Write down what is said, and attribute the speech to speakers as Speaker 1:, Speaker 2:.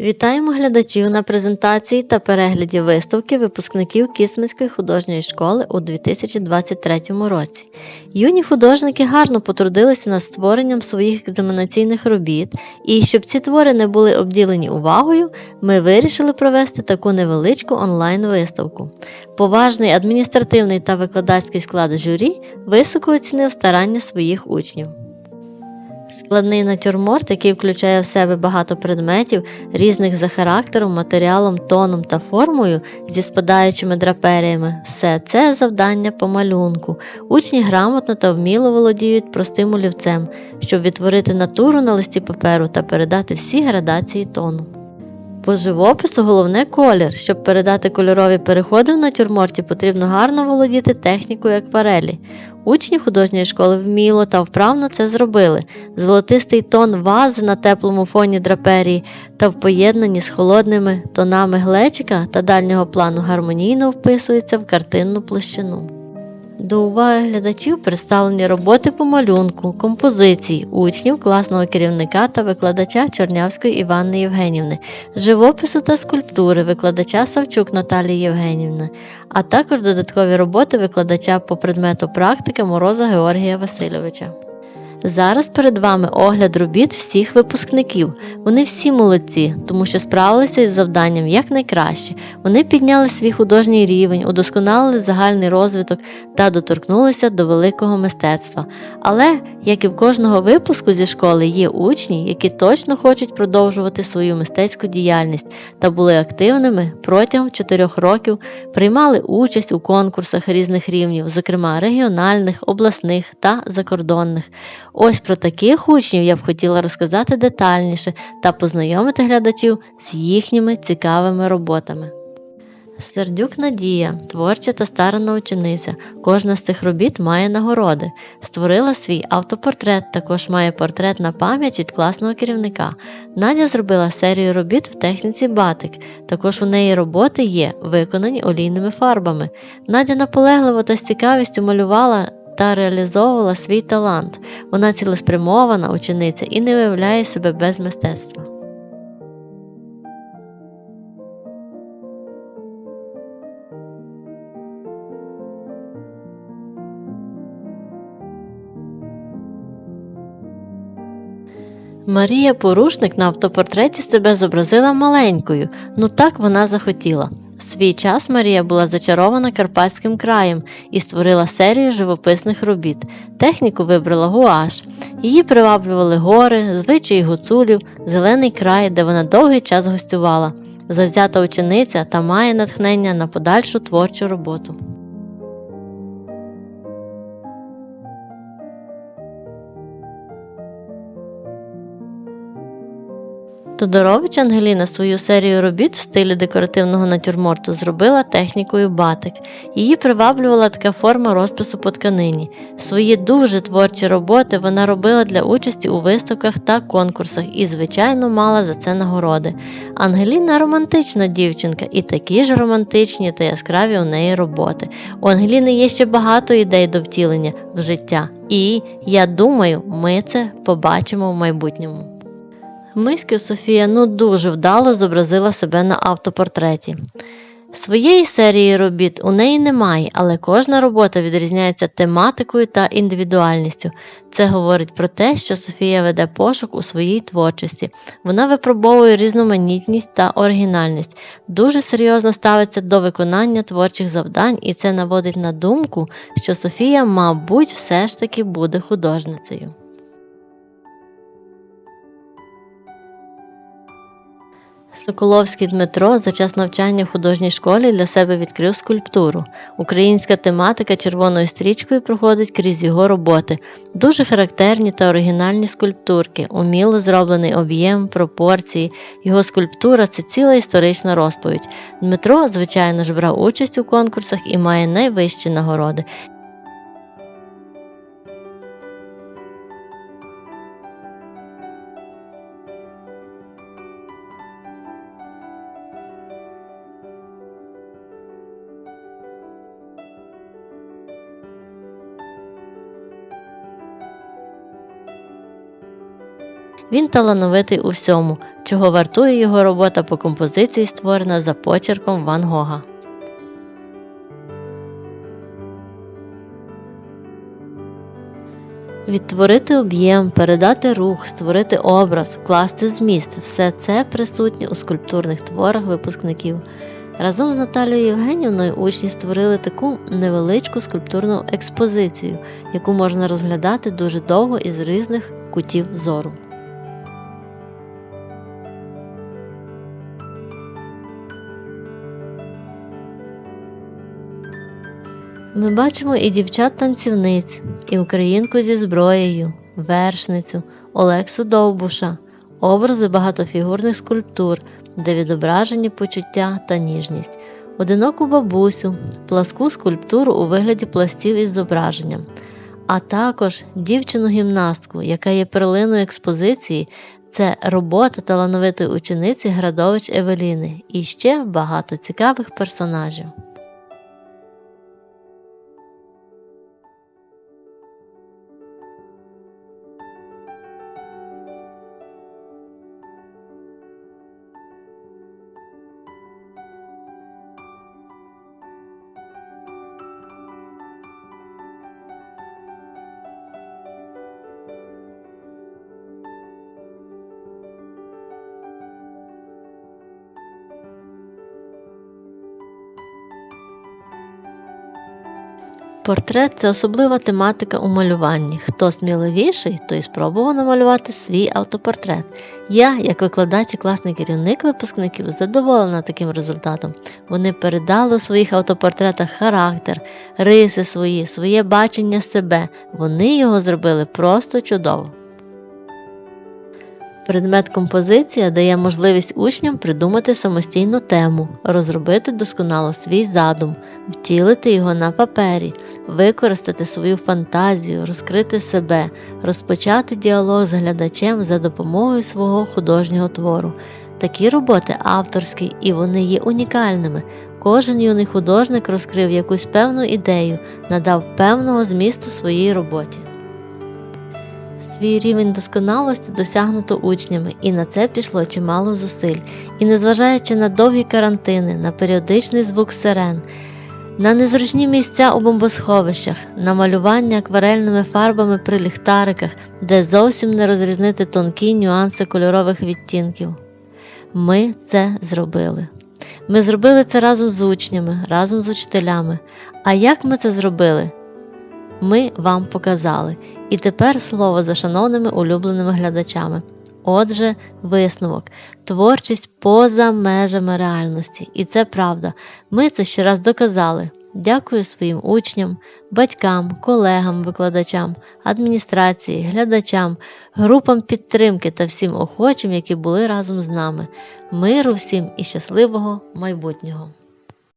Speaker 1: Вітаємо глядачів на презентації та перегляді виставки випускників Кісминської художньої школи у 2023 році. Юні художники гарно потрудилися над створенням своїх екзаменаційних робіт, і щоб ці твори не були обділені увагою, ми вирішили провести таку невеличку онлайн-виставку. Поважний адміністративний та викладацький склад журі високо оцінив старання своїх учнів. Складний натюрморт, який включає в себе багато предметів, різних за характером, матеріалом, тоном та формою зі спадаючими драперіями, все це завдання по малюнку. Учні грамотно та вміло володіють простим олівцем, щоб відтворити натуру на листі паперу та передати всі градації тону. По живопису головне колір. Щоб передати кольорові переходи в натюрморті, потрібно гарно володіти технікою акварелі. Учні художньої школи вміло та вправно це зробили. Золотистий тон вази на теплому фоні драперії та в поєднанні з холодними тонами глечика та дальнього плану гармонійно вписується в картинну площину. До уваги глядачів представлені роботи по малюнку, композиції учнів, класного керівника та викладача Чорнявської Іванни Євгенівни, живопису та скульптури викладача Савчук Наталії Євгенівни, а також додаткові роботи викладача по предмету практика Мороза Георгія Васильовича. Зараз перед вами огляд робіт всіх випускників. Вони всі молодці, тому що справилися із завданням якнайкраще. Вони підняли свій художній рівень, удосконалили загальний розвиток та доторкнулися до великого мистецтва. Але, як і в кожного випуску зі школи, є учні, які точно хочуть продовжувати свою мистецьку діяльність та були активними протягом 4 років, приймали участь у конкурсах різних рівнів, зокрема регіональних, обласних та закордонних. Ось про таких учнів я б хотіла розказати детальніше та познайомити глядачів з їхніми цікавими роботами. Сердюк Надія, творча та старана учениця. Кожна з цих робіт має нагороди. Створила свій автопортрет, також має портрет на пам'ять від класного керівника. Надя зробила серію робіт в техніці батик. Також у неї роботи є, виконані олійними фарбами. Надя наполегливо та з цікавістю малювала та реалізовувала свій талант. Вона цілеспрямована учениця і не виявляє себе без мистецтва. Марія Порушник на автопортреті себе зобразила маленькою, ну так вона захотіла. Свій час Марія була зачарована Карпатським краєм і створила серію живописних робіт. Техніку вибрала гуаш. Її приваблювали гори, звичаї гуцулів, зелений край, де вона довгий час гостювала. Завзята учениця та має натхнення на подальшу творчу роботу. Тодорович Ангеліна свою серію робіт в стилі декоративного натюрморту зробила технікою батик. Її приваблювала така форма розпису по тканині. Свої дуже творчі роботи вона робила для участі у виставках та конкурсах і, звичайно, мала за це нагороди. Ангеліна романтична дівчинка, і такі ж романтичні та яскраві у неї роботи. У Ангеліни є ще багато ідей до втілення в життя, і я думаю, ми це побачимо в майбутньому. Миськів Софія ну дуже вдало зобразила себе на автопортреті. Своєї серії робіт у неї немає, але кожна робота відрізняється тематикою та індивідуальністю. Це говорить про те, що Софія веде пошук у своїй творчості. Вона випробовує різноманітність та оригінальність, дуже серйозно ставиться до виконання творчих завдань, і це наводить на думку, що Софія, мабуть, все ж таки буде художницею. Соколовський Дмитро за час навчання в художній школі для себе відкрив скульптуру. Українська тематика червоною стрічкою проходить крізь його роботи. Дуже характерні та оригінальні скульптурки, уміло зроблений об'єм, пропорції. Його скульптура це ціла історична розповідь. Дмитро, звичайно ж, брав участь у конкурсах і має найвищі нагороди. Він талановитий у всьому, чого вартує його робота по композиції, створена за почерком Ван Гога. Відтворити об'єм, передати рух, створити образ, вкласти зміст все це присутнє у скульптурних творах випускників. Разом з Наталією Євгенівною учні створили таку невеличку скульптурну експозицію, яку можна розглядати дуже довго із різних кутів зору. Ми бачимо і дівчат-танцівниць, і українку зі зброєю, вершницю, Олексу Довбуша, образи багатофігурних скульптур, де відображені почуття та ніжність, одиноку бабусю, пласку скульптуру у вигляді пластів із зображенням, а також дівчину-гімнастку, яка є перлиною експозиції. Це робота талановитої учениці Градович Евеліни і ще багато цікавих персонажів. Портрет це особлива тематика у малюванні. Хто сміливіший, той спробував намалювати свій автопортрет. Я, як викладач і класний керівник випускників, задоволена таким результатом. Вони передали у своїх автопортретах характер, риси свої, своє бачення себе. Вони його зробили просто чудово. Предмет композиція дає можливість учням придумати самостійну тему, розробити досконало свій задум, втілити його на папері, використати свою фантазію, розкрити себе, розпочати діалог з глядачем за допомогою свого художнього твору. Такі роботи авторські і вони є унікальними. Кожен юний художник розкрив якусь певну ідею, надав певного змісту своїй роботі. Свій рівень досконалості досягнуто учнями, і на це пішло чимало зусиль. І незважаючи на довгі карантини, на періодичний звук сирен, на незручні місця у бомбосховищах, на малювання акварельними фарбами при ліхтариках, де зовсім не розрізнити тонкі нюанси кольорових відтінків. Ми це зробили. Ми зробили це разом з учнями, разом з учителями. А як ми це зробили? Ми вам показали. І тепер слово за шановними улюбленими глядачами. Отже, висновок, творчість поза межами реальності. І це правда. Ми це ще раз доказали. Дякую своїм учням, батькам, колегам, викладачам, адміністрації, глядачам, групам підтримки та всім охочим, які були разом з нами. Миру всім і щасливого майбутнього!